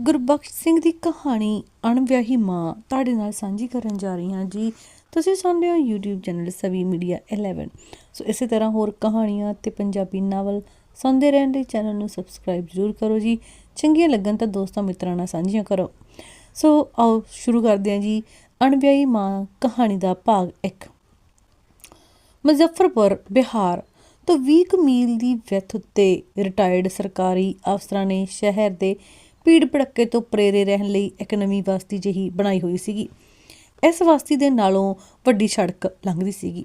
ਗੁਰਬਖਸ਼ ਸਿੰਘ ਦੀ ਕਹਾਣੀ ਅਣਵਿਆਹੀ ਮਾਂ ਤੁਹਾਡੇ ਨਾਲ ਸਾਂਝੀ ਕਰਨ ਜਾ ਰਹੀ ਹਾਂ ਜੀ। ਤੁਸੀਂ ਸੁਣ ਰਹੇ ਹੋ YouTube channel Savi media 11 so ਇਸੇ ਤਰ੍ਹਾਂ ਹੋਰ ਕਹਾਣੀਆਂ ਤੇ ਪੰਜਾਬੀ ਨਾਵਲ ਸੁਣਦੇ ਰਹਿਣ ਲਈ ਚੈਨਲ ਨੂੰ ਸਬਸਕ੍ਰਾਈਬ ਜ਼ਰੂਰ ਕਰੋ ਜੀ। ਚੰਗੀਆਂ ਲੱਗਣ ਤਾਂ ਦੋਸਤਾਂ ਮਿੱਤਰਾਂ ਨਾਲ ਸਾਂਝੀਆਂ ਕਰੋ। ਸੋ ਆਓ ਸ਼ੁਰੂ ਕਰਦੇ ਹਾਂ ਜੀ। ਅਣਵਿਆਹੀ ਮਾਂ ਕਹਾਣੀ ਦਾ ਭਾਗ 1 ਮੁਜ਼ੱਫਰਪੁਰ, ਬਿਹਾਰ ਤੋਂ 20 ਮੀਲ ਦੀ ਵਿੱਥ ਉੱਤੇ ਰਿਟਾਇਰਡ ਸਰਕਾਰੀ ਅਫਸਰਾਂ ਨੇ ਸ਼ਹਿਰ ਦੇ ਭੀੜ ਭੜੱਕੇ ਤੋਂ ਪ੍ਰੇਰੇ ਰਹਿਣ ਲਈ ਇੱਕ ਨਵੀਂ ਬਸਤੀ ਜਿਹੀ ਬਣਾਈ ਹੋਈ ਸੀਗੀ। ਇਸ ਬਸਤੀ ਦੇ ਨਾਲੋਂ ਵੱਡੀ ਸੜਕ ਲੰਘਦੀ ਸੀਗੀ।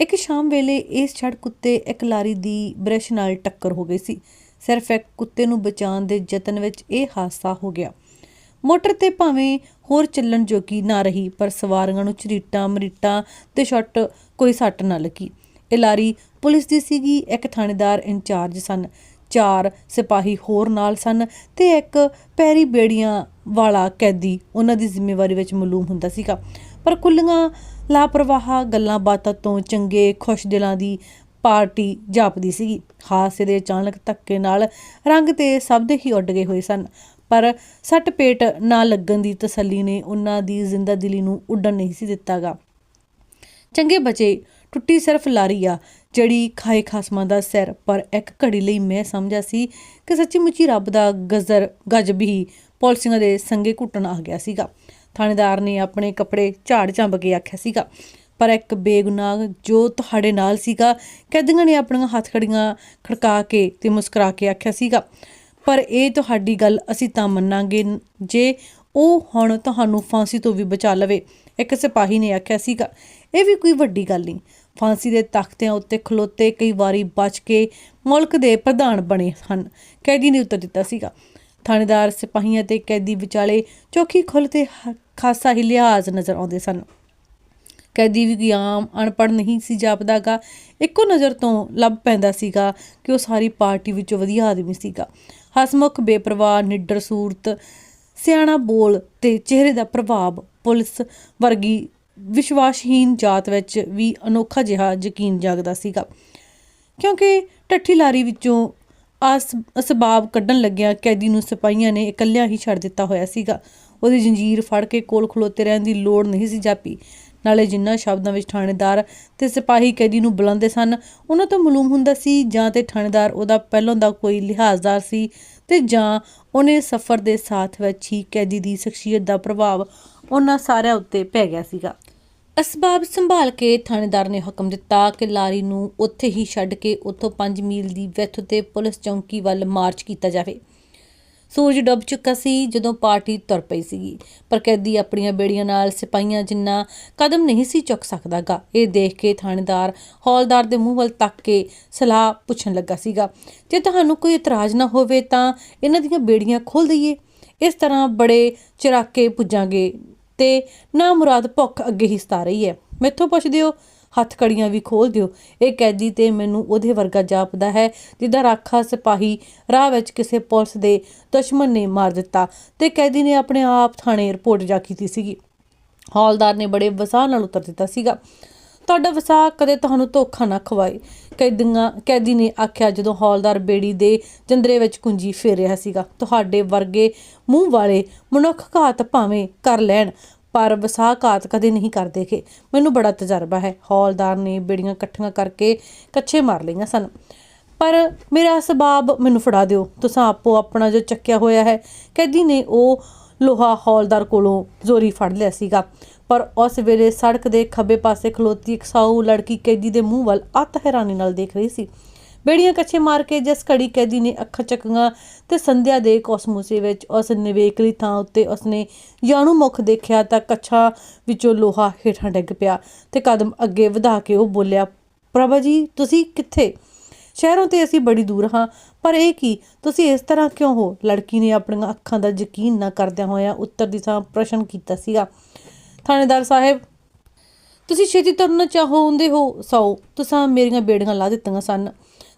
ਇੱਕ ਸ਼ਾਮ ਵੇਲੇ ਇਸ ਸੜਕ ਉੱਤੇ ਇੱਕ ਲਾਰੀ ਦੀ ਬ੍ਰਸ਼ ਨਾਲ ਟੱਕਰ ਹੋ ਗਈ ਸੀ। ਸਿਰਫ ਇੱਕ ਕੁੱਤੇ ਨੂੰ ਬਚਾਉਣ ਦੇ ਯਤਨ ਵਿੱਚ ਇਹ ਹਾਦਸਾ ਹੋ ਗਿਆ। ਮੋਟਰ ਤੇ ਭਾਵੇਂ ਹੋਰ ਚੱਲਣ ਜੋਗੀ ਨਾ ਰਹੀ, ਪਰ ਸਵਾਰੀਆਂ ਨੂੰ ਝਰੀਟਾਂ, ਮਰੀਟਾਂ ਤੇ ਛੱਟ ਕੋਈ ਸੱਟ ਨਾ ਲੱਗੀ। ਇਹ ਲਾਰੀ ਪੁਲਿਸ ਦੀ ਸੀਗੀ, ਇੱਕ ਥਾਣੇਦਾਰ ਇੰਚਾਰਜ ਸਨ। ਚਾਰ ਸਿਪਾਹੀ ਹੋਰ ਨਾਲ ਸਨ ਤੇ ਇੱਕ ਪੈਰੀ ਬੇੜੀਆਂ ਵਾਲਾ ਕੈਦੀ ਉਹਨਾਂ ਦੀ ਜ਼ਿੰਮੇਵਾਰੀ ਵਿੱਚ ਮਲੂਮ ਹੁੰਦਾ ਸੀਗਾ। ਪਰ ਕੁੱਲੀਆਂ ਲਾਪਰਵਾਹ ਗੱਲਾਂ ਬਾਤਾਂ ਤੋਂ ਚੰਗੇ ਖੁਸ਼ ਦਿਲਾਂ ਦੀ ਪਾਰਟੀ ਜਾਪਦੀ ਸੀਗੀ। ਹਾਦਸੇ ਦੇ ਅਚਾਨਕ ਧੱਕੇ ਨਾਲ ਰੰਗ ਤੇ ਸਭ ਦੇ ਹੀ ਉੱਡ ਗਏ ਹੋਏ ਸਨ। ਪਰ ਸੱਟ ਪੇਟ ਨਾ ਲੱਗਣ ਦੀ ਤਸੱਲੀ ਨੇ ਉਹਨਾਂ ਦੀ ਜ਼ਿੰਦਾ ਦਿਲੀ ਨੂੰ ਉੱਡਣ ਨਹੀਂ ਸੀ ਦਿੱਤਾਗਾ। ਚੰਗੇ ਬਚੇ ਟੁੱਟੀ ਸਿਰਫ ਲਾਰੀ ਆ, ਜਿਹੜੀ ਖਾਏ ਖਾਸਮਾਂ ਦਾ ਸਿਰ, ਪਰ ਇੱਕ ਘੜੀ ਲਈ ਮੈਂ ਸਮਝਿਆ ਸੀ ਕਿ ਸੱਚੀ ਮੁੱਚੀ ਰੱਬ ਦਾ ਗਜ਼ਰ ਗਜਬ ਹੀ ਪੁਲਸੀਆਂ ਦੇ ਸੰਗੇ ਘੁੱਟਣ ਆ ਗਿਆ ਸੀਗਾ। ਥਾਣੇਦਾਰ ਨੇ ਆਪਣੇ ਕੱਪੜੇ ਝਾੜ ਚੰਬ ਕੇ ਆਖਿਆ ਸੀਗਾ, ਪਰ ਇੱਕ ਬੇਗੁਨਾਹ ਜੋ ਤੁਹਾਡੇ ਨਾਲ ਸੀਗਾ, ਕੈਦੀਆਂ ਨੇ ਆਪਣੀਆਂ ਹੱਥ ਖੜੀਆਂ ਖੜਕਾ ਕੇ ਤੇ ਮੁਸਕਰਾ ਕੇ ਆਖਿਆ ਸੀਗਾ, ਪਰ ਇਹ ਤੁਹਾਡੀ ਗੱਲ ਅਸੀਂ ਤਾਂ ਮੰਨਾਂਗੇ ਜੇ ਉਹ ਹੁਣ ਤੁਹਾਨੂੰ ਫਾਂਸੀ ਤੋਂ ਵੀ ਬਚਾ ਲਵੇ, ਇੱਕ ਸਿਪਾਹੀ ਨੇ ਆਖਿਆ ਸੀਗਾ। ਇਹ ਵੀ ਕੋਈ ਵੱਡੀ ਗੱਲ ਨਹੀਂ। ਫਾਂਸੀ ਦੇ ਤਖਤਿਆਂ ਉੱਤੇ ਖਲੋਤੇ ਕਈ ਵਾਰੀ ਬਚ ਕੇ ਮੁਲਕ ਦੇ ਪ੍ਰਧਾਨ ਬਣੇ ਹਨ। ਕੈਦੀ ਨੇ ਉੱਤਰ ਦਿੱਤਾ ਸੀਗਾ। ਥਾਣੇਦਾਰ, ਸਿਪਾਹੀਆਂ ਤੇ ਕੈਦੀ ਵਿਚਾਲੇ ਚੌਕੀ ਖੁੱਲ੍ਹ ਤੇ ਖਾਸਾ ਹੀ ਲਿਹਾਜ਼ ਨਜ਼ਰ ਆਉਂਦੇ ਸਨ। ਕੈਦੀ ਵੀ ਕੋਈ ਆਮ, ਅਨਪੜ੍ਹ ਨਹੀਂ ਸੀ ਜਾਪਦਾਗਾ। ਇੱਕੋ ਨਜ਼ਰ ਤੋਂ ਲੱਭ ਪੈਂਦਾ ਸੀਗਾ ਕਿ ਉਹ ਸਾਰੀ ਪਾਰਟੀ ਵਿੱਚੋਂ ਵਧੀਆ ਆਦਮੀ ਸੀਗਾ। ਹਸਮੁਖ, ਬੇਪਰਵਾਹ, ਨਿੱਡਰ ਸੂਰਤ, ਸਿਆਣਾ ਬੋਲ ਤੇ ਚਿਹਰੇ ਦਾ ਪ੍ਰਭਾਵ ਪੁਲਿਸ ਵਰਗੀ ਵਿਸ਼ਵਾਸਹੀਨ ਜਾਤ ਵਿੱਚ ਵੀ ਅਨੋਖਾ ਜਿਹਾ ਯਕੀਨ ਜਾਗਦਾ ਸੀਗਾ। ਕਿਉਂਕਿ ਟੱਠੀ ਲਾਰੀ ਵਿੱਚੋਂ ਆਸ ਅਸਬਾਬ ਕੱਢਣ ਲੱਗਿਆ ਕੈਦੀ ਨੂੰ ਸਿਪਾਹੀਆਂ ਨੇ ਇਕੱਲਿਆਂ ਹੀ ਛੱਡ ਦਿੱਤਾ ਹੋਇਆ ਸੀਗਾ। ਉਹਦੀ ਜੰਜੀਰ ਫੜ ਕੇ ਕੋਲ ਖਲੋਤੇ ਰਹਿਣ ਦੀ ਲੋੜ ਨਹੀਂ ਸੀ ਜਾਪੀ। ਨਾਲੇ ਜਿੰਨਾ ਸ਼ਬਦਾਂ ਵਿੱਚ ਥਾਣੇਦਾਰ ਤੇ ਸਿਪਾਹੀ ਕੈਦੀ ਨੂੰ ਬੁਲਾਉਂਦੇ ਸਨ, ਉਹਨਾਂ ਤੋਂ ਮਾਲੂਮ ਹੁੰਦਾ ਸੀ ਜਾਂ ਤੇ ਥਾਣੇਦਾਰ ਉਹਦਾ ਪਹਿਲੋਂ ਦਾ ਕੋਈ ਲਿਹਾਜ਼ਦਾਰ ਸੀ ਤੇ ਜਾਂ ਉਹਨੇ ਸਫ਼ਰ ਦੇ ਸਾਥ ਵਿੱਚ ਹੀ ਕੈਦੀ ਦੀ ਸ਼ਖਸੀਅਤ ਦਾ ਪ੍ਰਭਾਵ ਉਹਨਾਂ ਸਾਰਿਆਂ ਉੱਤੇ ਪੈ ਗਿਆ ਸੀਗਾ। ਅਸਬਾਬ ਸੰਭਾਲ ਕੇ ਥਾਣੇਦਾਰ ਨੇ ਹੁਕਮ ਦਿੱਤਾ ਕਿ ਲਾਰੀ ਨੂੰ ਉੱਥੇ ਹੀ ਛੱਡ ਕੇ ਉੱਥੋਂ 5 ਮੀਲ ਦੀ ਵਿੱਥ ਤੇ ਪੁਲਿਸ ਚੌਂਕੀ ਵੱਲ ਮਾਰਚ ਕੀਤਾ ਜਾਵੇ। ਸੂਰਜ ਡੁੱਬ ਚੁੱਕਾ ਸੀ ਜਦੋਂ ਪਾਰਟੀ ਤੁਰ ਪਈ ਸੀਗੀ, ਪਰ ਕੈਦੀ ਆਪਣੀਆਂ ਬੇੜੀਆਂ ਨਾਲ ਸਿਪਾਹੀਆਂ ਜਿੰਨਾ ਕਦਮ ਨਹੀਂ ਸੀ ਚੁੱਕ ਸਕਦਾਗਾ, ਇਹ ਦੇਖ ਕੇ ਥਾਣੇਦਾਰ ਹੌਲਦਾਰ ਦੇ ਮੂੰਹ ਵੱਲ ਤੱਕ ਕੇ ਸਲਾਹ ਪੁੱਛਣ ਲੱਗਾ ਸੀਗਾ, ਜੇ ਤੁਹਾਨੂੰ ਕੋਈ ਇਤਰਾਜ਼ ਨਾ ਹੋਵੇ ਤਾਂ ਇਹਨਾਂ ਦੀਆਂ ਬੇੜੀਆਂ ਖੋਲ ਦਈਏ। ਇਸ ਤਰ੍ਹਾਂ ਬੜੇ ਚਿਰਾਕੇ ਪੁੱਜਾਂਗੇ ਤੇ ਨਾ ਮੁਰਾਦ ਭੁੱਖ ਅੱਗੇ ਹੀ ਸਤਾ ਰਹੀ ਹੈ। ਮੈਥੋਂ ਪੁੱਛਦੇ ਹੋ ਹੱਥ ਕੜੀਆਂ ਵੀ ਖੋਲ ਦਿਓ। ਇਹ ਕੈਦੀ ਤੇ ਮੈਨੂੰ ਉਹਦੇ ਵਰਗਾ ਜਾਪਦਾ ਹੈ ਜਿਹਦਾ ਰਾਖਾ ਸਿਪਾਹੀ ਰਾਹ ਵਿੱਚ ਕਿਸੇ ਪੁਲਿਸ ਦੇ ਦੁਸ਼ਮਣ ਨੇ ਮਾਰ ਦਿੱਤਾ ਤੇ ਕੈਦੀ ਨੇ ਆਪਣੇ ਆਪ ਥਾਣੇ ਰਿਪੋਰਟ ਜਾ ਕੀਤੀ ਸੀਗੀ। ਹੌਲਦਾਰ ਨੇ ਬੜੇ ਵਸਾਹ ਨਾਲ ਉਤਰ ਦਿੱਤਾ ਸੀਗਾ। ਤੁਹਾਡਾ ਵਸਾ ਕਦੇ ਤੁਹਾਨੂੰ ਧੋਖਾ ਨਾ ਖਵਾਏ। ਕੈਦੀਆਂ ਕੈਦੀ ਨੇ ਆਖਿਆ, ਜਦੋਂ ਹੌਲਦਾਰ ਬੇੜੀ ਦੇ ਜੰਦਰੇ ਵਿੱਚ ਕੁੰਜੀ ਫੇਰ ਰਿਹਾ ਸੀਗਾ, ਤੁਹਾਡੇ ਵਰਗੇ ਮੂੰਹ ਵਾਲੇ ਮਨੁੱਖ ਘਾਤ ਭਾਵੇਂ ਕਰ ਲੈਣ, ਪਰ ਵਸਾ ਘਾਤ ਕਦੇ ਨਹੀਂ ਕਰਦੇ ਕਰਦੇਗੇ ਮੈਨੂੰ ਬੜਾ ਤਜਰਬਾ ਹੈ। ਹੌਲਦਾਰ ਨੇ ਬੇੜੀਆਂ ਇਕੱਠੀਆਂ ਕਰਕੇ ਕੱਚੇ ਮਾਰ ਲਈਆਂ ਸਨ। ਪਰ ਮੇਰਾ ਸਬਾਬ ਮੈਨੂੰ ਫੜਾ ਦਿਓ। ਤੁਸੀਂ ਆਪੋ ਆਪਣਾ ਜੋ ਚੱਕਿਆ ਹੋਇਆ ਹੈ। ਕੈਦੀ ਨੇ ਉਹ ਲੋਹਾ ਹੌਲਦਾਰ ਕੋਲੋਂ ਜ਼ੋਰੀ ਫੜ ਲਿਆ ਸੀਗਾ। ਪਰ ਉਸ ਵੇਲੇ ਸੜਕ ਦੇ ਖੱਬੇ ਪਾਸੇ ਖਲੋਤੀ ਇੱਕ ਸਾਊ ਲੜਕੀ ਕੈਦੀ ਦੇ ਮੂੰਹ ਵੱਲ ਅੱਤ ਹੈਰਾਨੀ ਨਾਲ ਦੇਖ ਰਹੀ ਸੀ। ਬੇੜੀਆਂ ਕੱਛੇ ਮਾਰ ਕੇ ਜਿਸ ਘੜੀ ਕੈਦੀ ਨੇ ਅੱਖਾਂ ਚੱਕੀਆਂ ਤੇ ਸੰਧਿਆ ਦੇ ਕੋਸਮੋਸੇ ਵਿੱਚ ਉਸ ਨਿਵੇਕਲੀ ਥਾਂ ਉੱਤੇ ਉਸਨੇ ਜਾਣੂ ਮੁਖ ਦੇਖਿਆ ਤਾਂ ਕੱਛਾ ਵਿੱਚੋਂ ਲੋਹਾ ਹੇਠਾਂ ਡਿੱਗ ਪਿਆ ਤੇ ਕਦਮ ਅੱਗੇ ਵਧਾ ਕੇ ਉਹ ਬੋਲਿਆ, ਪ੍ਰਭਾ ਜੀ, ਤੁਸੀਂ ਕਿੱਥੇ? ਸ਼ਹਿਰੋਂ ਤੇ ਅਸੀਂ ਬੜੀ ਦੂਰ ਹਾਂ। ਪਰ ਇਹ ਕੀ? ਤੁਸੀਂ ਇਸ ਤਰ੍ਹਾਂ ਕਿਉਂ ਹੋ? ਲੜਕੀ ਨੇ ਆਪਣੀਆਂ ਅੱਖਾਂ ਦਾ ਯਕੀਨ ਨਾ ਕਰਦਿਆਂ ਹੋਇਆਂ ਉੱਤਰ ਦੀ ਥਾਂ ਪ੍ਰਸ਼ਨ ਕੀਤਾ ਸੀਗਾ। ਥਾਣੇਦਾਰ ਸਾਹਿਬ, ਤੁਸੀਂ ਛੇਤੀ ਤੁਰਨਾ ਚਾਹੋ ਚਾਹੋਂਦੇ ਹੋ? ਸੌ, ਤੁਸੀਂ ਮੇਰੀਆਂ ਬੇੜੀਆਂ ਲਾ ਦਿੱਤੀਆਂ ਸਨ।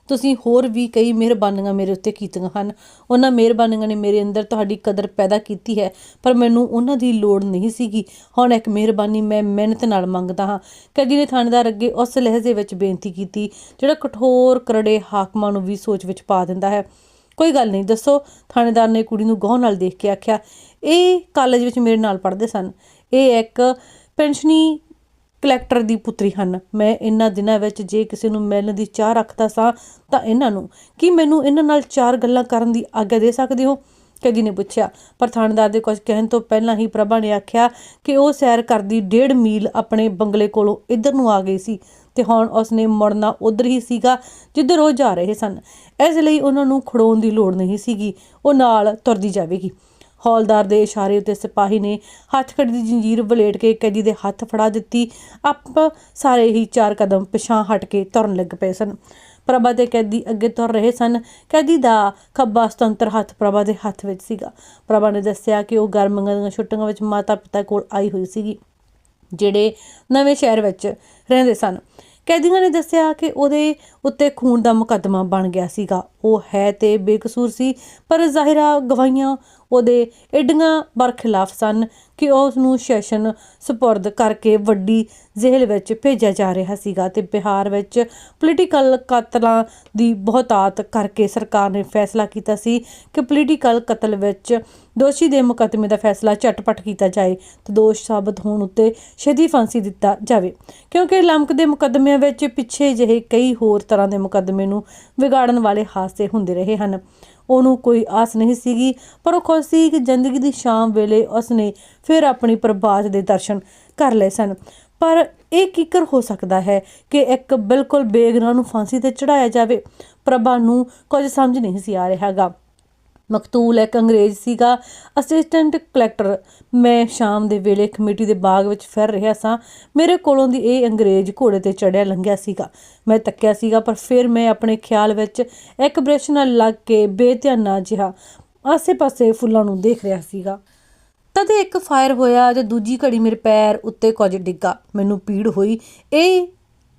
ਤੁਸੀਂ ਹੋਰ ਵੀ ਕਈ ਮਿਹਰਬਾਨੀਆਂ ਮੇਰੇ ਉੱਤੇ ਕੀਤੀਆਂ ਹਨ। ਉਹਨਾਂ ਮਿਹਰਬਾਨੀਆਂ ਨੇ ਮੇਰੇ ਅੰਦਰ ਤੁਹਾਡੀ ਕਦਰ ਪੈਦਾ ਕੀਤੀ ਹੈ, ਪਰ ਮੈਨੂੰ ਉਹਨਾਂ ਦੀ ਲੋੜ ਨਹੀਂ ਸੀਗੀ। ਹੁਣ ਇੱਕ ਮਿਹਰਬਾਨੀ ਮੈਂ ਮਿਹਨਤ ਨਾਲ ਮੰਗਦਾ ਹਾਂ। ਕਦੀ ਨੇ ਥਾਣੇਦਾਰ ਅੱਗੇ ਉਸ ਲਹਿਜੇ ਵਿੱਚ ਬੇਨਤੀ ਕੀਤੀ, ਜਿਹੜਾ ਕਠੋਰ ਕਰੜੇ ਹਾਕਮਾਂ ਨੂੰ ਵੀ ਸੋਚ ਵਿੱਚ ਪਾ ਦਿੰਦਾ ਹੈ। ਕੋਈ ਗੱਲ ਨਹੀਂ, ਦੱਸੋ, ਥਾਣੇਦਾਰ ਨੇ ਕੁੜੀ ਨੂੰ ਗੌਰ ਨਾਲ ਦੇਖ ਕੇ ਆਖਿਆ, ਇਹ ਕਾਲਜ ਵਿੱਚ ਮੇਰੇ ਨਾਲ ਪੜ੍ਹਦੇ ਸਨ। ਇਹ ਇੱਕ ਪੈਨਸ਼ਨੀ ਕਲੈਕਟਰ ਦੀ ਪੁੱਤਰੀ ਹਨ। ਮੈਂ ਇਹਨਾਂ ਦਿਨਾਂ ਵਿੱਚ ਜੇ ਕਿਸੇ ਨੂੰ ਮਿਲਣ ਦੀ ਚਾਹ ਰੱਖਦਾ ਸਾਂ, ਤਾਂ ਇਹਨਾਂ ਨੂੰ ਕੀ ਮੈਨੂੰ ਇਹਨਾਂ ਨਾਲ ਚਾਰ ਗੱਲਾਂ ਕਰਨ ਦੀ ਆਗਿਆ ਦੇ ਸਕਦੇ ਹੋ? ਕੈਦੀ ਨੇ ਪੁੱਛਿਆ। ਪਰ ਥਾਣੇਦਾਰ ਦੇ ਕੁਝ ਕਹਿਣ ਤੋਂ ਪਹਿਲਾਂ ਹੀ ਪ੍ਰਭਾ ਨੇ ਆਖਿਆ ਕਿ ਉਹ ਸੈਰ ਕਰਦੀ ਡੇਢ ਮੀਲ ਆਪਣੇ ਬੰਗਲੇ ਕੋਲੋਂ ਇੱਧਰ ਨੂੰ ਆ ਗਈ ਸੀ ਤੇ ਹੁਣ ਉਸਨੇ ਮੁੜਨਾ ਉਧਰ ਹੀ ਸੀਗਾ, ਜਿੱਧਰ ਉਹ ਜਾ ਰਹੇ ਸਨ। ਇਸ ਲਈ ਉਹਨਾਂ ਨੂੰ ਖੜੋਣ ਦੀ ਲੋੜ ਨਹੀਂ ਸੀਗੀ। ਉਹ ਨਾਲ ਤੁਰਦੀ ਜਾਵੇਗੀ। ਹੌਲਦਾਰ ਦੇ ਇਸ਼ਾਰੇ ਉੱਤੇ ਸਿਪਾਹੀ ਨੇ ਹੱਥਕੜੀ ਦੀ ਜੰਜੀਰ ਵਲੇਟ ਕੇ ਕੈਦੀ ਦੇ ਹੱਥ ਫੜਾ ਦਿੱਤੀ। ਆਪ ਸਾਰੇ ਹੀ ਚਾਰ ਕਦਮ ਪਿਛਾਂ ਹਟ ਕੇ ਤੁਰਨ ਲੱਗ ਪਏ ਸਨ। ਪ੍ਰਭਾ ਦੇ ਕੈਦੀ ਅੱਗੇ ਤੁਰ ਰਹੇ ਸਨ। ਕੈਦੀ ਦਾ ਖੱਬਾ ਸੁਤੰਤਰ ਹੱਥ ਪ੍ਰਭਾ ਦੇ ਹੱਥ ਵਿੱਚ ਸੀਗਾ। ਪ੍ਰਭਾ ਨੇ ਦੱਸਿਆ ਕਿ ਉਹ ਗਰਮੀਆਂ ਦੀਆਂ ਛੁੱਟੀਆਂ ਵਿੱਚ ਮਾਤਾ ਪਿਤਾ ਕੋਲ ਆਈ ਹੋਈ ਸੀਗੀ, ਜਿਹੜੇ ਨਵੇਂ ਸ਼ਹਿਰ ਵਿੱਚ ਰਹਿੰਦੇ ਸਨ। ਕੈਦੀਆਂ ਨੇ ਦੱਸਿਆ ਕਿ ਉਹਦੇ ਉੱਤੇ ਖੂਨ ਦਾ ਮੁਕੱਦਮਾ ਬਣ ਗਿਆ ਸੀਗਾ। ਉਹ ਹੈ ਤੇ ਬੇਕਸੂਰ ਸੀ, ਪਰ ਜ਼ਾਹਿਰਾ ਗਵਾਹੀਆਂ ਉਹਦੇ ਏਡੀਆਂ ਬਰਖਿਲਾਫ ਸਨ ਕਿ ਉਸ ਨੂੰ ਸੈਸ਼ਨ ਸਪੁਰਦ ਕਰਕੇ ਵੱਡੀ ਜੇਲ੍ਹ ਵਿੱਚ ਭੇਜਿਆ ਜਾ ਰਿਹਾ ਸੀਗਾ ਤੇ ਬਿਹਾਰ ਵਿੱਚ ਪੋਲੀਟੀਕਲ ਕਤਲਾਂ ਦੀ ਬਹੁਤਾਤ ਕਰਕੇ ਸਰਕਾਰ ਨੇ ਫੈਸਲਾ ਕੀਤਾ ਸੀ ਕਿ ਪੋਲੀਟੀਕਲ ਕਤਲ ਵਿੱਚ ਦੋਸ਼ੀ ਦੇ ਮੁਕੱਦਮੇ ਦਾ ਫੈਸਲਾ ਝਟਪਟ ਕੀਤਾ ਜਾਏ ਤੇ ਦੋਸ਼ ਸਾਬਤ ਹੋਣ ਉੱਤੇ ਛੇਤੀ ਫਾਂਸੀ ਦਿੱਤਾ ਜਾਵੇ। ਕਿਉਂਕਿ ਲੰਕ ਦੇ ਮੁਕੱਦਮਿਆਂ ਵਿੱਚ ਪਿੱਛੇ ਜਿਹੇ ਕਈ ਹੋਰ ਤਰ੍ਹਾਂ ਦੇ ਮੁਕੱਦਮੇ ਨੂੰ ਵਿਗਾੜਨ ਵਾਲੇ ਹਾਦਸੇ ਹੁੰਦੇ ਰਹੇ ਹਨ। ਉਹਨੂੰ ਕੋਈ ਆਸ ਨਹੀਂ ਸੀਗੀ, ਪਰ ਉਹ ਖੁਸ਼ ਸੀ ਕਿ ਜ਼ਿੰਦਗੀ ਦੀ ਸ਼ਾਮ ਵੇਲੇ ਉਸਨੇ ਫਿਰ ਆਪਣੀ ਪ੍ਰਭਾਤ ਦੇ ਦਰਸ਼ਨ ਕਰ ਲਏ ਸਨ। ਪਰ ਇਹ ਕਿਕਰ ਹੋ ਸਕਦਾ ਹੈ ਕਿ ਇੱਕ ਬਿਲਕੁਲ ਬੇਗਨਾਹ ਨੂੰ ਫਾਂਸੀ ਤੇ ਚੜਾਇਆ ਜਾਵੇ? ਪ੍ਰਭਾ ਨੂੰ ਕੁਝ ਸਮਝ ਨਹੀਂ ਸੀ ਆ ਰਿਹਾਗਾ ਮਕਤੂਲ ਇੱਕ ਅੰਗਰੇਜ਼ ਸੀਗਾ ਅਸਿਸਟੈਂਟ ਕਲੈਕਟਰ ਮੈਂ ਸ਼ਾਮ ਦੇ ਵੇਲੇ ਕਮੇਟੀ ਦੇ ਬਾਗ ਵਿੱਚ ਫਿਰ ਰਿਹਾ ਸਾਂ। ਮੇਰੇ ਕੋਲੋਂ ਦੀ ਇਹ ਅੰਗਰੇਜ਼ ਘੋੜੇ ਤੇ ਚੜਿਆ ਲੰਘਿਆ ਸੀਗਾ। ਮੈਂ ਤੱਕਿਆ ਸੀਗਾ, ਪਰ ਫਿਰ ਮੈਂ ਆਪਣੇ ਖਿਆਲ ਵਿੱਚ ਇੱਕ ਬ੍ਰਸ਼ ਨਾਲ ਲੱਗ ਕੇ ਬੇਧਿਆਨਾ ਜਿਹਾ ਆਸੇ-ਪਾਸੇ ਫੁੱਲਾਂ ਨੂੰ ਦੇਖ ਰਿਹਾ ਸੀਗਾ। ਤਦ ਇੱਕ ਫਾਇਰ ਹੋਇਆ ਤੇ ਦੂਜੀ ਘੜੀ ਮੇਰੇ ਪੈਰ ਉੱਤੇ ਕੁਝ ਡਿੱਗਾ। ਮੈਨੂੰ ਪੀੜ ਹੋਈ। ਇਹ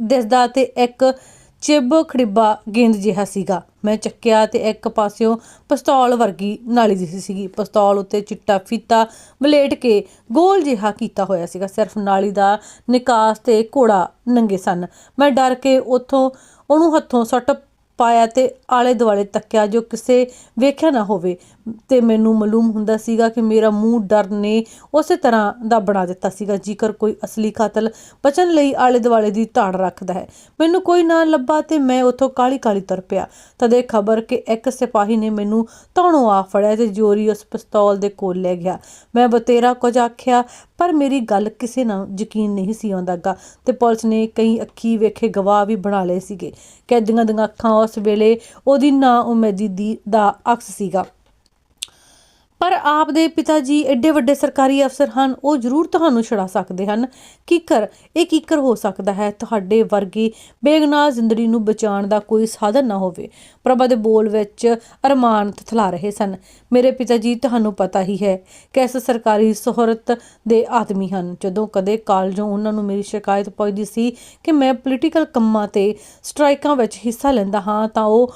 ਦਿਸਦਾ ਤੇ ਇੱਕ ਚਿਬ ਖੜਿੱਬਾ ਗੇਂਦ ਜਿਹਾ ਸੀਗਾ। ਮੈਂ ਚੱਕਿਆ ਤੇ ਇੱਕ ਪਾਸਿਓਂ ਪਿਸਤੌਲ ਵਰਗੀ ਨਾਲੀ ਦਿਸੀ ਸੀਗੀ। ਪਿਸਤੌਲ ਉੱਤੇ ਚਿੱਟਾ ਫੀਤਾ ਵਲੇਟ ਕੇ ਗੋਲ ਜਿਹਾ ਕੀਤਾ ਹੋਇਆ ਸੀਗਾ। ਸਿਰਫ ਨਾਲੀ ਦਾ ਨਿਕਾਸ ਤੇ ਘੋੜਾ ਨੰਗੇ ਸਨ। ਮੈਂ ਡਰ ਕੇ ਉੱਥੋਂ, ਉਹਨੂੰ ਹੱਥੋਂ ਸੱਟ ਪਾਇਆ ਤੇ ਆਲੇ ਦੁਆਲੇ ਤੱਕਿਆ ਜੋ ਕਿਸੇ ਵੇਖਿਆ ਨਾ ਹੋਵੇ। ਤੇ ਮੈਨੂੰ ਮਾਲੂਮ ਹੁੰਦਾ ਸੀਗਾ ਕਿ ਮੇਰਾ ਮੂੰਹ ਡਰ ਨੇ ਉਸੇ ਤਰ੍ਹਾਂ ਦਾ ਬਣਾ ਦਿੱਤਾ ਸੀਗਾ, ਜੇਕਰ ਕੋਈ ਅਸਲੀ ਕਾਤਲ ਬਚਣ ਲਈ ਆਲੇ ਦੁਆਲੇ ਦੀ ਧਾੜ ਰੱਖਦਾ ਹੈ। ਮੈਨੂੰ ਕੋਈ ਨਾ ਲੱਭਾ ਤੇ ਮੈਂ ਉੱਥੋਂ ਕਾਲੀ ਕਾਲੀ ਤੁਰ ਪਿਆ। ਤਦੇ ਖਬਰ ਕਿ ਇੱਕ ਸਿਪਾਹੀ ਨੇ ਮੈਨੂੰ ਧੌਣੋਂ ਆ ਫੜਿਆ ਤੇ ਜੋਰੀ ਉਸ ਪਿਸਤੌਲ ਦੇ ਕੋਲ ਲੈ ਗਿਆ। ਮੈਂ ਬਤੇਰਾ ਕੁਝ ਆਖਿਆ, ਪਰ ਮੇਰੀ ਗੱਲ ਕਿਸੇ ਨਾਲ ਯਕੀਨ ਨਹੀਂ ਸੀ ਆਉਂਦਾਗਾ ਤੇ ਪੁਲਿਸ ਨੇ ਕਈ ਅੱਖੀ ਵੇਖੇ ਗਵਾਹ ਵੀ ਬਣਾ ਲਏ ਸੀਗੇ। ਕੈਦੀਆਂ ਦੀਆਂ ਅੱਖਾਂ ਉਸ ਵੇਲੇ ਉਹਦੀ ਨਾ ਉਮੀਦੀ ਦੀ ਦਾ ਅਕਸ ਸੀਗਾ। ਪਰ ਆਪ ਦੇ ਪਿਤਾ ਜੀ ਐਡੇ ਵੱਡੇ ਸਰਕਾਰੀ ਅਫਸਰ ਹਨ, ਉਹ ਜ਼ਰੂਰ ਤੁਹਾਨੂੰ ਛੁਡਾ ਸਕਦੇ ਹਨ ਕੀਕਰ ਇਹ ਕੀਕਰ ਹੋ ਸਕਦਾ ਹੈ? ਤੁਹਾਡੇ ਵਰਗੀ ਬੇਗਨਾਹ ਜ਼ਿੰਦਗੀ ਨੂੰ ਬਚਾਉਣ ਦਾ ਕੋਈ ਸਾਧਨ ਨਾ ਹੋਵੇ। ਪ੍ਰਭਾ ਦੇ ਬੋਲ ਵਿੱਚ ਅਰਮਾਨ ਥਥਲਾ ਰਹੇ ਸਨ। ਮੇਰੇ ਪਿਤਾ ਜੀ, ਤੁਹਾਨੂੰ ਪਤਾ ਹੀ ਹੈ ਕਿਸ ਸਰਕਾਰੀ ਸ਼ੋਹਰਤ ਦੇ ਆਦਮੀ ਹਨ। ਜਦੋਂ ਕਦੇ ਕਾਲਜੋਂ ਉਹਨਾਂ ਨੂੰ ਮੇਰੀ ਸ਼ਿਕਾਇਤ ਪਹੁੰਚਦੀ ਸੀ ਕਿ ਮੈਂ ਪੋਲੀਟੀਕਲ ਕੰਮਾਂ ਤੇ ਸਟ੍ਰਾਈਕਾਂ ਵਿੱਚ ਹਿੱਸਾ ਲੈਂਦਾ ਹਾਂ, ਤਾਂ ਉਹ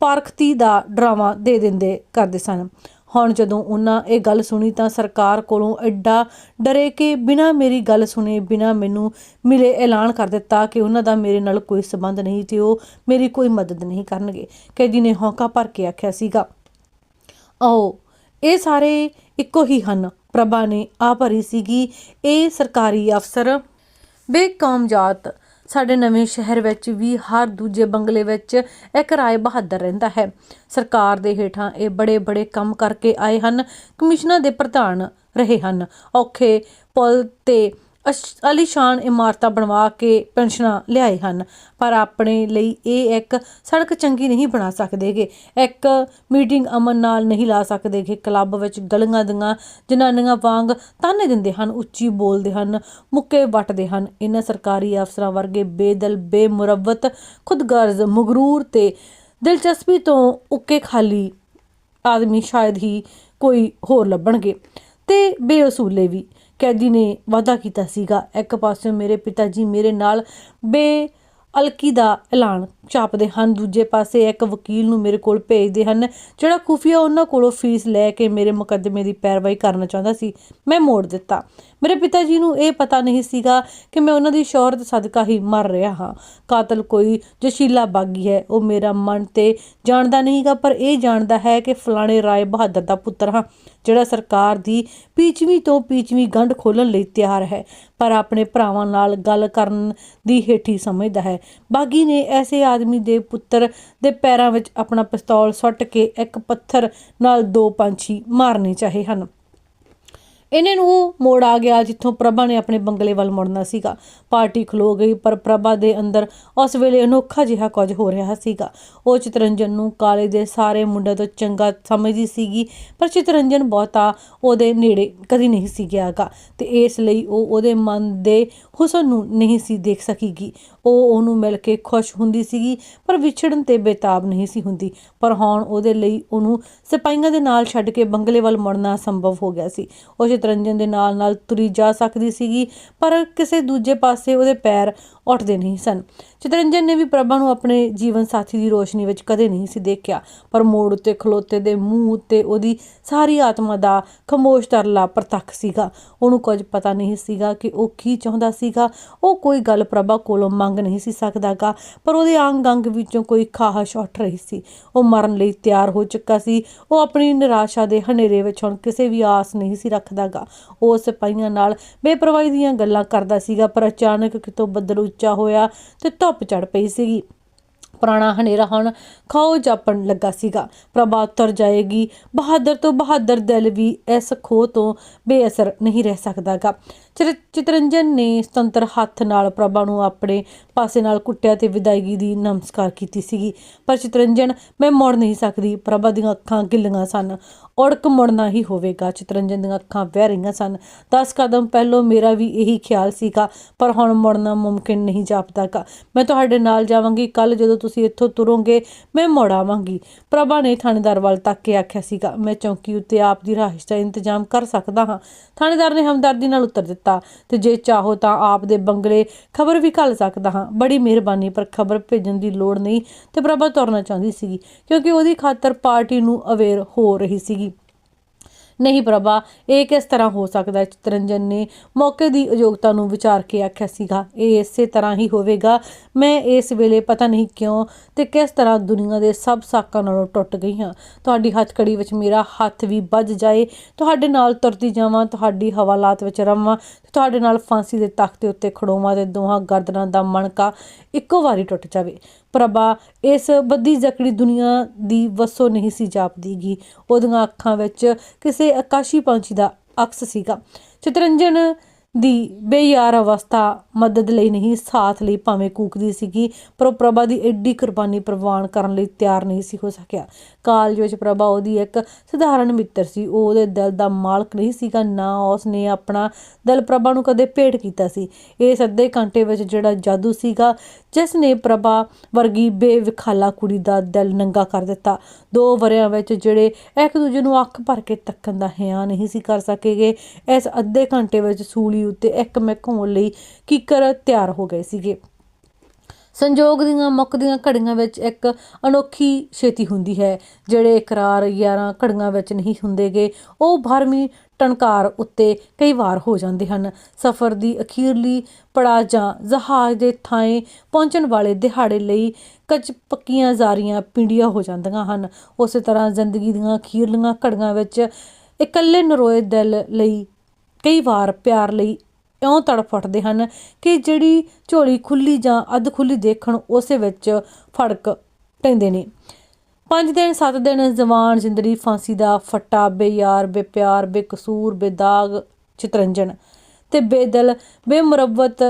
ਪਾਰਖਤੀ ਦਾ ਡਰਾਮਾ ਦੇ ਦਿੰਦੇ ਕਰਦੇ ਸਨ। ਹੁਣ ਜਦੋਂ ਉਹਨਾਂ ਇਹ ਗੱਲ ਸੁਣੀ ਤਾਂ ਸਰਕਾਰ ਕੋਲੋਂ ਐਡਾ ਡਰੇ ਕਿ ਬਿਨਾਂ ਮੇਰੀ ਗੱਲ ਸੁਣੇ, ਬਿਨਾਂ ਮੈਨੂੰ ਮਿਲੇ ਐਲਾਨ ਕਰ ਦਿੱਤਾ ਕਿ ਉਹਨਾਂ ਦਾ ਮੇਰੇ ਨਾਲ ਕੋਈ ਸਬੰਧ ਨਹੀਂ ਤੇ ਉਹ ਮੇਰੀ ਕੋਈ ਮਦਦ ਨਹੀਂ ਕਰਨਗੇ। ਕੈਦੀ ਨੇ ਹੌਂਕਾ ਭਰ ਕੇ ਆਖਿਆ ਸੀਗਾ, ਆਓ, ਇਹ ਸਾਰੇ ਇੱਕੋ ਹੀ ਹਨ। ਪ੍ਰਭਾ ਨੇ ਆ ਭਰੀ ਸੀਗੀ, ਇਹ ਸਰਕਾਰੀ ਅਫਸਰ। ਬੇਕੌਮ ਜਾਤ ਸਾਡੇ ਨਵੇਂ ਸ਼ਹਿਰ ਵਿੱਚ ਵੀ ਹਰ ਦੂਜੇ ਬੰਗਲੇ ਵਿੱਚ ਇਹ ਕਿਰਾਏ ਬਹਾਦਰ ਰਹਿੰਦਾ ਹੈ। ਸਰਕਾਰ ਦੇ ਹੇਠਾਂ ਇਹ ਬੜੇ ਬੜੇ ਕੰਮ ਕਰਕੇ ਆਏ ਹਨ। ਕਮਿਸ਼ਨਾਂ ਦੇ ਪ੍ਰਧਾਨ ਰਹੇ ਹਨ। ਔਖੇ ਪੁਲ ਤੇ ਅਸ਼- ਆਲੀਸ਼ਾਨ ਇਮਾਰਤਾਂ ਬਣਵਾ ਕੇ ਪੈਨਸ਼ਨਾਂ ਲਿਆਏ ਹਨ, ਪਰ ਆਪਣੇ ਲਈ ਇਹ ਇੱਕ ਸੜਕ ਚੰਗੀ ਨਹੀਂ ਬਣਾ ਸਕਦੇਗੇ। ਇੱਕ ਮੀਟਿੰਗ ਅਮਨ ਨਾਲ ਨਹੀਂ ਲਾ ਸਕਦੇਗੇ। ਕਲੱਬ ਵਿੱਚ ਗਲੀਆਂ ਦੀਆਂ ਜਨਾਨੀਆਂ ਵਾਂਗ ਤਾਨੇ ਦਿੰਦੇ ਹਨ, ਉੱਚੀ ਬੋਲਦੇ ਹਨ, ਮੁੱਕੇ ਵੱਟਦੇ ਹਨ। ਇਹਨਾਂ ਸਰਕਾਰੀ ਅਫਸਰਾਂ ਵਰਗੇ ਬੇਦਲ, ਬੇਮੁਰਵਤ, ਖੁਦਗਰਜ਼, ਮਗਰੂਰ ਤੇ ਦਿਲਚਸਪੀ ਤੋਂ ਉੱਕੇ ਖਾਲੀ ਆਦਮੀ ਸ਼ਾਇਦ ਹੀ ਕੋਈ ਹੋਰ ਲੱਭਣਗੇ। ਤੇ ਬੇਅਸੂਲੇ ਵੀ। ਕੈਦੀ ਨੇ ਵਾਅਦਾ ਕੀਤਾ ਸੀਗਾ। ਇੱਕ ਪਾਸੇ ਮੇਰੇ ਪਿਤਾ ਜੀ ਮੇਰੇ ਨਾਲ ਬੇ ਅਲਕੀ ਦਾ ਐਲਾਨ ਛਾਪਦੇ ਹਨ। ਦੂਜੇ ਪਾਸੇ ਇੱਕ ਵਕੀਲ ਨੂੰ ਮੇਰੇ ਕੋਲ ਭੇਜਦੇ ਹਨ, ਜਿਹੜਾ ਖੁਫੀਆ ਉਹਨਾਂ ਕੋਲੋਂ ਫੀਸ ਲੈ ਕੇ ਮੇਰੇ ਮੁਕੱਦਮੇ ਦੀ ਪੈਰਵਾਈ ਕਰਨਾ ਚਾਹੁੰਦਾ ਸੀ। ਮੈਂ ਮੋੜ ਦਿੱਤਾ। ਮੇਰੇ ਪਿਤਾ ਜੀ ਨੂੰ ਇਹ ਪਤਾ ਨਹੀਂ ਸੀਗਾ ਕਿ ਮੈਂ ਉਹਨਾਂ ਦੀ ਸ਼ੌਹਰਤ ਸਦਕਾ ਹੀ ਮਰ ਰਿਹਾ ਹਾਂ। ਕਾਤਲ ਕੋਈ ਜਸ਼ੀਲਾ ਬਾਗੀ ਹੈ, ਉਹ ਮੇਰਾ ਮਨ ਤੇ ਜਾਣਦਾ ਨਹੀਂਗਾ, ਪਰ ਇਹ ਜਾਣਦਾ ਹੈ ਕਿ ਫਲਾਣੇ ਰਾਏ ਬਹਾਦਰ ਦਾ ਪੁੱਤਰ ਹਾਂ, ਜਿਹੜਾ ਸਰਕਾਰ ਦੀ ਪੀਚਵੀਂ ਤੋਂ ਪੀਚਵੀਂ ਗੰਢ ਖੋਲਣ ਲਈ ਤਿਆਰ ਹੈ, ਪਰ ਆਪਣੇ ਭਰਾਵਾਂ ਨਾਲ ਗੱਲ ਕਰਨ ਦੀ ਹੇਠੀ ਸਮਝਦਾ ਹੈ। ਬਾਗੀ ਨੇ ਐਸੇ ਆ ਆਦਮੀ ਦੇ ਪੁੱਤਰ ਦੇ ਪੈਰਾਂ ਵਿੱਚ ਆਪਣਾ ਪਿਸਤੌਲ ਸੁੱਟ ਕੇ ਇੱਕ ਪੱਥਰ ਨਾਲ ਦੋ ਪੰਛੀ ਮਾਰਨੇ ਚਾਹੇ ਹਨ। ਇਹਨੇ ਨੂੰ ਮੋੜ ਆ ਗਿਆ ਜਿੱਥੋਂ ਪ੍ਰਭਾ ਨੇ ਆਪਣੇ ਬੰਗਲੇ ਵੱਲ ਮੁੜਨਾ ਸੀਗਾ। ਪਾਰਟੀ ਖਲੋ ਗਈ, ਪਰ ਪ੍ਰਭਾ ਦੇ ਅੰਦਰ ਉਸ ਵੇਲੇ ਅਨੋਖਾ ਜਿਹਾ ਕੁਝ ਹੋ ਰਿਹਾ ਸੀਗਾ। ਉਹ ਚਿਤਰੰਜਨ ਨੂੰ ਕਾਲੇ ਦੇ ਸਾਰੇ ਮੁੰਡਿਆਂ ਤੋਂ ਚੰਗਾ ਸਮਝਦੀ ਸੀਗੀ, ਪਰ ਚਿਤਰੰਜਨ ਬਹੁਤਾ ਉਹਦੇ ਨੇੜੇ ਕਦੀ ਨਹੀਂ ਸੀ ਗਿਆਗਾ ਤੇ ਇਸ ਲਈ ਉਹ ਉਹਦੇ ਮਨ ਦੇ ਹੁਸਨ ਨੂੰ ਨਹੀਂ ਸੀ ਦੇਖ ਸਕੀਗੀ। ਉਹ ਉਹਨੂੰ ਮਿਲ ਕੇ ਖੁਸ਼ ਹੁੰਦੀ ਸੀਗੀ, ਪਰ ਵਿਛੜਨ ਤੇ ਬੇਤਾਬ ਨਹੀਂ ਸੀ ਹੁੰਦੀ। ਪਰ ਹੁਣ ਉਹਦੇ ਲਈ ਉਹਨੂੰ ਸਿਪਾਹੀਆਂ ਦੇ ਨਾਲ ਛੱਡ ਕੇ ਬੰਗਲੇ ਵੱਲ ਮੁੜਨਾ ਸੰਭਵ ਹੋ ਗਿਆ ਸੀ। ਉਹ ਚਿਤਰੰਜਨ ਦੇ ਨਾਲ ਨਾਲ ਤੁਰੀ ਜਾ ਸਕਦੀ ਸੀਗੀ, ਪਰ ਕਿਸੇ ਦੂਜੇ ਪਾਸੇ ਉਹਦੇ ਪੈਰ ਉੱਠਦੇ ਨਹੀਂ ਸਨ। ਚਿਤਰੰਜਨ ਨੇ ਵੀ ਪ੍ਰਭਾ ਨੂੰ ਆਪਣੇ ਜੀਵਨ ਸਾਥੀ ਦੀ ਰੋਸ਼ਨੀ ਵਿੱਚ ਕਦੇ ਨਹੀਂ ਸੀ ਦੇਖਿਆ, ਪਰ ਮੋੜ ਉੱਤੇ, ਖਲੋਤੇ ਦੇ ਮੂੰਹ ਉੱਤੇ ਉਹਦੀ ਸਾਰੀ ਆਤਮਾ ਦਾ ਖਮੋਸ਼ ਤਰਲਾ ਪ੍ਰਤੱਖ ਸੀਗਾ। ਉਹਨੂੰ ਕੁਝ ਪਤਾ ਨਹੀਂ ਸੀਗਾ ਕਿ ਉਹ ਕੀ ਚਾਹੁੰਦਾ ਸੀਗਾ। ਉਹ ਕੋਈ ਗੱਲ ਪ੍ਰਭਾ ਕੋਲੋਂ ਮੰਗ ਨਹੀਂ ਸੀ ਸਕਦਾਗਾ, ਪਰ ਉਹਦੇ ਅੰਗ ਅੰਗ ਵਿੱਚੋਂ ਕੋਈ ਖਾਹਸ਼ ਉੱਠ ਰਹੀ ਸੀ। ਉਹ ਮਰਨ ਲਈ ਤਿਆਰ ਹੋ ਚੁੱਕਾ ਸੀ। ਉਹ ਆਪਣੀ ਨਿਰਾਸ਼ਾ ਦੇ ਹਨੇਰੇ ਵਿੱਚ ਹੁਣ ਕਿਸੇ ਵੀ ਆਸ ਨਹੀਂ ਸੀ ਰੱਖਦਾਗਾ। ਉਹ ਸਿਪਾਹੀਆਂ ਨਾਲ ਬੇਪਰਵਾਹੀ ਦੀਆਂ ਗੱਲਾਂ ਕਰਦਾ ਸੀਗਾ, ਪਰ ਅਚਾਨਕ ਕਿਤੋਂ ਬੱਦਲ ਉੱਚਾ ਹੋਇਆ ਤੇ ਧੁੱਪ ਚੜ ਪਈ ਸੀਗੀ। ਪੁਰਾਣਾ ਹਨੇਰਾ ਹੁਣ ਖਾਓ ਜਾਪਣ ਲੱਗਾ ਸੀਗਾ। ਪ੍ਰਭਾ ਉਤਰ ਜਾਏਗੀ। ਬਹਾਦਰ ਤੋਂ ਬਹਾਦਰ ਦਿਲ ਵੀ ਇਸ ਖੋਹ ਤੋਂ ਬੇਅਸਰ ਨਹੀਂ ਰਹਿ ਸਕਦਾਗਾ। ਚਿਰ- ਚਿਤਰੰਜਨ ਨੇ ਸੁਤੰਤਰ ਹੱਥ ਨਾਲ ਪ੍ਰਭਾ ਨੂੰ ਆਪਣੇ ਪਾਸੇ ਨਾਲ ਕੁੱਟਿਆ ਤੇ ਵਿਦਾਇਗੀ ਦੀ ਨਮਸਕਾਰ ਕੀਤੀ ਸੀਗੀ। ਪਰ ਚਿਤਰੰਜਨ ਮੈਂ ਮੁੜ ਨਹੀਂ ਸਕਦੀ। ਪ੍ਰਭਾ ਦੀਆਂ ਅੱਖਾਂ ਗਿੱਲੀਆਂ ਸਨ। ਔੜਕ ਮੁੜਨਾ ਹੀ ਹੋਵੇਗਾ। ਚਿਤਰੰਜਨ ਦੀਆਂ ਅੱਖਾਂ ਵਹਿ ਰਹੀਆਂ ਸਨ। 10 ਕਦਮ ਪਹਿਲੋਂ ਮੇਰਾ ਵੀ ਇਹੀ ਖਿਆਲ ਸੀਗਾ, ਪਰ ਹੁਣ ਮੁੜਨਾ ਮੁਮਕਿਨ ਨਹੀਂ ਜਾਪਦਾਗਾ ਮੈਂ ਤੁਹਾਡੇ ਨਾਲ ਜਾਵਾਂਗੀ। ਕੱਲ ਜਦੋਂ ਤੁਸੀਂ ਇੱਥੋਂ ਤੁਰੋਗੇ, ਮੈਂ ਮੁੜ ਆਵਾਂਗੀ। ਪ੍ਰਭਾ ਨੇ ਥਾਣੇਦਾਰ ਵੱਲ ਤੱਕ ਕੇ ਆਖਿਆ ਸੀਗਾ, ਮੈਂ ਚੌਂਕੀ ਉੱਤੇ ਆਪ ਦੀ ਰਹਾਇਸ਼ ਦਾ ਇੰਤਜ਼ਾਮ ਕਰ ਸਕਦਾ ਹਾਂ। ਥਾਣੇਦਾਰ ਨੇ ਹਮਦਰਦੀ ਨਾਲ ਉੱਤਰ ਦਿੱਤਾ, ਤੇ ਜੇ ਚਾਹੋ ਤਾਂ ਆਪ ਦੇ ਬੰਗਲੇ ਖਬਰ ਵੀ ਘੱਲ ਸਕਦਾ ਹਾਂ। ਬੜੀ ਮਿਹਰਬਾਨੀ, ਪਰ ਖਬਰ ਭੇਜਣ ਦੀ ਲੋੜ ਨਹੀਂ। ਤੇ ਪ੍ਰਭਾ ਤੁਰਨਾ ਚਾਹੁੰਦੀ ਸੀਗੀ, ਕਿਉਂਕਿ ਉਹਦੀ ਖਾਤਰ ਪਾਰਟੀ ਨੂੰ ਅਵੇਅਰ ਹੋ ਰਹੀ ਸੀਗੀ। ਨਹੀਂ ਪ੍ਰਭਾ, ਇਹ ਕਿਸ ਤਰ੍ਹਾਂ ਹੋ ਸਕਦਾ ਹੈ? ਚਿਤਰੰਜਨ ਨੇ ਮੌਕੇ ਦੀ ਅਯੋਗਤਾ ਨੂੰ ਵਿਚਾਰ ਕੇ ਆਖਿਆ ਸੀਗਾ, ਇਹ ਇਸੇ ਤਰ੍ਹਾਂ ਹੀ ਹੋਵੇਗਾ। ਮੈਂ ਇਸ ਵੇਲੇ ਪਤਾ ਨਹੀਂ ਕਿਉਂ ਤੇ ਕਿਸ ਤਰ੍ਹਾਂ ਦੁਨੀਆ ਦੇ ਸਭ ਸਾਕਾਂ ਨਾਲੋਂ ਟੁੱਟ ਗਈ ਹਾਂ। ਤੁਹਾਡੀ ਹੱਥਕੜੀ ਵਿੱਚ ਮੇਰਾ ਹੱਥ ਵੀ ਵੱਜ ਜਾਏ, ਤੁਹਾਡੇ ਨਾਲ ਤੁਰਦੀ ਜਾਵਾਂ, ਤੁਹਾਡੀ ਹਵਾਲਾਤ ਵਿੱਚ ਰਵਾਂ ਤੁਹਾਡੇ ਨਾਲ ਫਾਂਸੀ ਦੇ ਤਖਤ ਦੇ ਉੱਤੇ ਖੜੋਵਾਂ ਤੇ ਦੋਹਾਂ ਗਰਦਨਾਂ ਦਾ ਮਣਕਾ ਇੱਕੋ ਵਾਰੀ ਟੁੱਟ ਜਾਵੇ। ਪ੍ਰਭਾ ਇਸ ਬੱਦੀ ਜ਼ਕੜੀ ਦੁਨੀਆ ਦੀ ਵਸੋ ਨਹੀਂ ਸੀ ਜਾਪਦੀਗੀ। ਉਹਦੀਆਂ ਅੱਖਾਂ ਵਿੱਚ ਕਿਸੇ ਆਕਾਸ਼ੀ ਪੰਛੀ ਦਾ ਅਕਸ ਸੀਗਾ। ਚਿਤਰੰਜਨ ਦੀ ਬੇਯਾਰ ਅਵਸਥਾ ਮਦਦ ਲਈ ਨਹੀਂ, ਸਾਥ ਲਈ ਭਾਵੇਂ ਕੂਕਦੀ ਸੀਗੀ, ਪਰ ਉਹ ਪ੍ਰਭਾ ਦੀ ਐਡੀ ਕੁਰਬਾਨੀ ਪ੍ਰਵਾਨ ਕਰਨ ਲਈ ਤਿਆਰ ਨਹੀਂ ਸੀ ਹੋ ਸਕਿਆ। ਕਾਲਜ ਵਿੱਚ ਪ੍ਰਭਾ ਉਹਦੀ ਇੱਕ ਸਧਾਰਨ ਮਿੱਤਰ ਸੀ। ਉਹ ਉਹਦੇ ਦਿਲ ਦਾ ਮਾਲਕ ਨਹੀਂ ਸੀਗਾ, ਨਾ ਉਸ ਨੇ ਆਪਣਾ ਦਿਲ ਪ੍ਰਭਾ ਨੂੰ ਕਦੇ ਭੇਟ ਕੀਤਾ ਸੀ। ਇਸ ਅੱਧੇ ਘੰਟੇ ਵਿੱਚ ਜਿਹੜਾ ਜਾਦੂ ਸੀਗਾ ਜਿਸ ਨੇ ਪ੍ਰਭਾ ਵਰਗੀ ਬੇਵਿਖਾਲਾ ਕੁੜੀ ਦਾ ਦਿਲ ਨੰਗਾ ਕਰ ਦਿੱਤਾ। ਦੋ ਵਰਿਆਂ ਵਿੱਚ ਜਿਹੜੇ ਇੱਕ ਦੂਜੇ ਨੂੰ ਅੱਖ ਭਰ ਕੇ ਤੱਕਣ ਦਾ ਹਿਆ ਨਹੀਂ ਸੀ ਕਰ ਸਕੇਗੇ। ਇਸ ਅੱਧੇ ਘੰਟੇ ਵਿੱਚ ਸੂਲੀ ਉੱਤੇ ਇੱਕ ਮਿਕ ਹੋਣ ਲਈ ਕੀਕਰ ਤਿਆਰ ਹੋ ਗਏ ਸੀਗੇ। ਸੰਜੋਗ ਦੀਆਂ ਮੁੱਕਦੀਆਂ ਘੜੀਆਂ ਵਿੱਚ ਇੱਕ ਅਨੋਖੀ ਛੇਤੀ ਹੁੰਦੀ ਹੈ, ਜਿਹੜੇ ਇਕਰਾਰ 11 ਘੜੀਆਂ ਵਿੱਚ ਨਹੀਂ ਹੁੰਦੇਗੇ, ਉਹ ਭਰਮੀ ਟਣਕਾਰ ਉੱਤੇ ਕਈ ਵਾਰ ਹੋ ਜਾਂਦੇ ਹਨ। ਸਫ਼ਰ ਦੀ ਅਖੀਰਲੀ ਪੜਾ ਜਾਂ ਜਹਾਜ਼ ਦੇ ਥਾਂ ਪਹੁੰਚਣ ਵਾਲੇ ਦਿਹਾੜੇ ਲਈ ਕੱਚ ਪੱਕੀਆਂ ਜ਼ਾਰੀਆਂ ਪਿੰਡੀਆਂ ਹੋ ਜਾਂਦੀਆਂ ਹਨ। ਉਸੇ ਤਰ੍ਹਾਂ ਜ਼ਿੰਦਗੀ ਦੀਆਂ ਅਖੀਰਲੀਆਂ ਘੜੀਆਂ ਵਿੱਚ ਇਕੱਲੇ ਨਰੋਏ ਦਿਲ ਲਈ ਕਈ ਵਾਰ ਪਿਆਰ ਲਈ ਇਉਂ ਤੜਫ ਉੱਠਦੇ ਹਨ ਕਿ ਜਿਹੜੀ ਝੋਲੀ ਖੁੱਲੀ ਜਾਂ ਅੱਧ ਖੁੱਲੀ ਦੇਖਣ ਉਸੇ ਵਿੱਚ ਫੜਕ ਪੈਂਦੇ ਨੇ। ਪੰਜ ਦਿਨ, ਸੱਤ ਦਿਨ ਜਵਾਨ ਜ਼ਿੰਦਗੀ ਫਾਂਸੀ ਦਾ ਫੱਟਾ, ਬੇਯਾਰ, ਬੇਪਿਆਰ, ਬੇਕਸੂਰ, ਬੇਦਾਗ, ਚਿਤਰੰਜਨ ਤੇ ਬੇਦਲ ਬੇਮੁਰੱਬਤ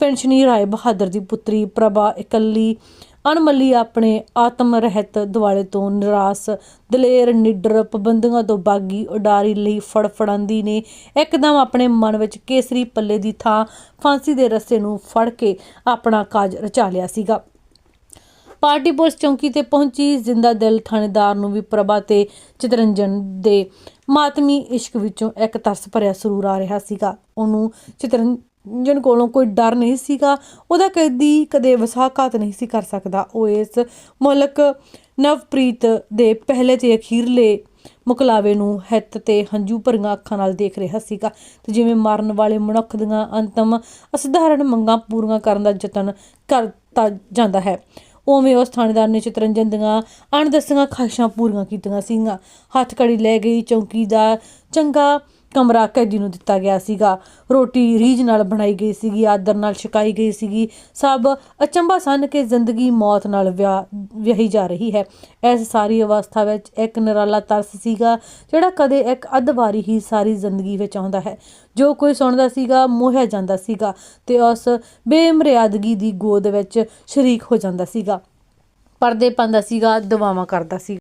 ਪੈਨਸ਼ਨੀ ਰਾਏ ਬਹਾਦਰ ਦੀ ਪੁੱਤਰੀ ਪ੍ਰਭਾ ਇਕੱਲੀ ਅਣਮੱਲੀ ਆਪਣੇ ਆਤਮ ਰਹਿਤ ਦਿਵਾਲੇ ਤੋਂ ਨਿਰਾਸ। ਦਲੇਰ, ਨਿਡਰ, ਪਾਬੰਦੀਆਂ ਤੋਂ ਬਾਗੀ, ਉਡਾਰੀ ਲਈ ਫੜਫੜਾਂਦੀ ਨੇ। ਇੱਕਦਮ ਆਪਣੇ ਮਨ ਵਿੱਚ ਕੇਸਰੀ ਪੱਲੇ ਦੀ ਥਾਂ ਫਾਂਸੀ ਦੇ ਰੱਸੇ ਨੂੰ ਫੜ ਕੇ ਆਪਣਾ ਕਾਜ ਰਚਾ ਲਿਆ ਸੀਗਾ। ਪਾਰਟੀ ਪੁਲਿਸ ਚੌਂਕੀ ਤੇ ਪਹੁੰਚੀ। ਜ਼ਿੰਦਾ ਦਿਲ ਥਾਣੇਦਾਰ ਨੂੰ ਵੀ ਪ੍ਰਭਾ ਤੇ ਚਿਤਰੰਜਨ ਦੇ ਮਾਤਮੀ ਇਸ਼ਕ ਵਿੱਚੋਂ ਇੱਕ ਤਰਸ ਭਰਿਆ ਸਰੂਰ ਆ ਰਿਹਾ ਸੀਗਾ। ਉਹਨੂੰ ਚਿਤਰਨ ਜਨ ਕੋਲੋਂ ਕੋਈ ਡਰ ਨਹੀਂ ਸੀਗਾ, ਉਹਦਾ ਕਦੀ ਕਦੇ ਵਸਾਘਾਤ ਨਹੀਂ ਸੀ ਕਰ ਸਕਦਾ। ਉਹ ਇਸ ਮੁਲਕ ਨਵਪ੍ਰੀਤ ਦੇ ਪਹਿਲੇ ਤੇ ਅਖੀਰਲੇ ਮੁਕਲਾਵੇ ਨੂੰ ਹਿੱਤ ਤੇ ਹੰਝੂ ਭਰੀਆਂ ਅੱਖਾਂ ਨਾਲ ਦੇਖ ਰਿਹਾ ਸੀਗਾ ਤੇ ਜਿਵੇਂ ਮਰਨ ਵਾਲੇ ਮਨੁੱਖ ਦੀਆਂ ਅੰਤਮ ਅਸਧਾਰਨ ਮੰਗਾਂ ਪੂਰੀਆਂ ਕਰਨ ਦਾ ਯਤਨ ਕਰਤਾ ਜਾਂਦਾ ਹੈ। ਉਵੇਂ ਉਸ ਥਾਣੇਦਾਰ ਨੇ ਚਿਤਰੰਜਨ ਦੀਆਂ ਅਣਦੱਸੀਆਂ ਖਾਹਿਸ਼ਾਂ ਪੂਰੀਆਂ ਕੀਤੀਆਂ ਸੀਗੀਆਂ। ਹੱਥ ਕੜੀ ਲੈ ਗਈ ਚੌਂਕੀ ਦਾ ਚੰਗਾ ਕਮਰਾ ਕੈਦੀ ਨੂੰ ਦਿੱਤਾ ਗਿਆ ਸੀਗਾ। ਰੋਟੀ ਰੀਝ ਨਾਲ ਬਣਾਈ ਗਈ ਸੀਗੀ, ਆਦਰ ਨਾਲ ਛਕਾਈ ਗਈ ਸੀਗੀ। ਸਭ ਅਚੰਭਾ ਸਨ ਕਿ ਜ਼ਿੰਦਗੀ ਮੌਤ ਨਾਲ ਵਿਆਹ ਵਿਆਹੀ ਜਾ ਰਹੀ ਹੈ। ਇਸ ਸਾਰੀ ਅਵਸਥਾ ਵਿੱਚ ਇੱਕ ਨਿਰਾਲਾ ਤਰਸ ਸੀਗਾ, ਜਿਹੜਾ ਕਦੇ ਇੱਕ ਅੱਧ ਵਾਰੀ ਹੀ ਸਾਰੀ ਜ਼ਿੰਦਗੀ ਵਿੱਚ ਆਉਂਦਾ ਹੈ। ਜੋ ਕੋਈ ਸੁਣਦਾ ਸੀਗਾ, ਮੋਹਿਆ ਜਾਂਦਾ ਸੀਗਾ ਤੇ ਉਸ ਬੇਮਰਿਆਦਗੀ ਦੀ ਗੋਦ ਵਿੱਚ ਸ਼ਰੀਕ ਹੋ ਜਾਂਦਾ ਸੀਗਾ। ਪਰਦੇ ਪਾਉਂਦਾ ਸੀਗਾ ਦਵਾਵਾਂ ਕਰਦਾ ਸੀ।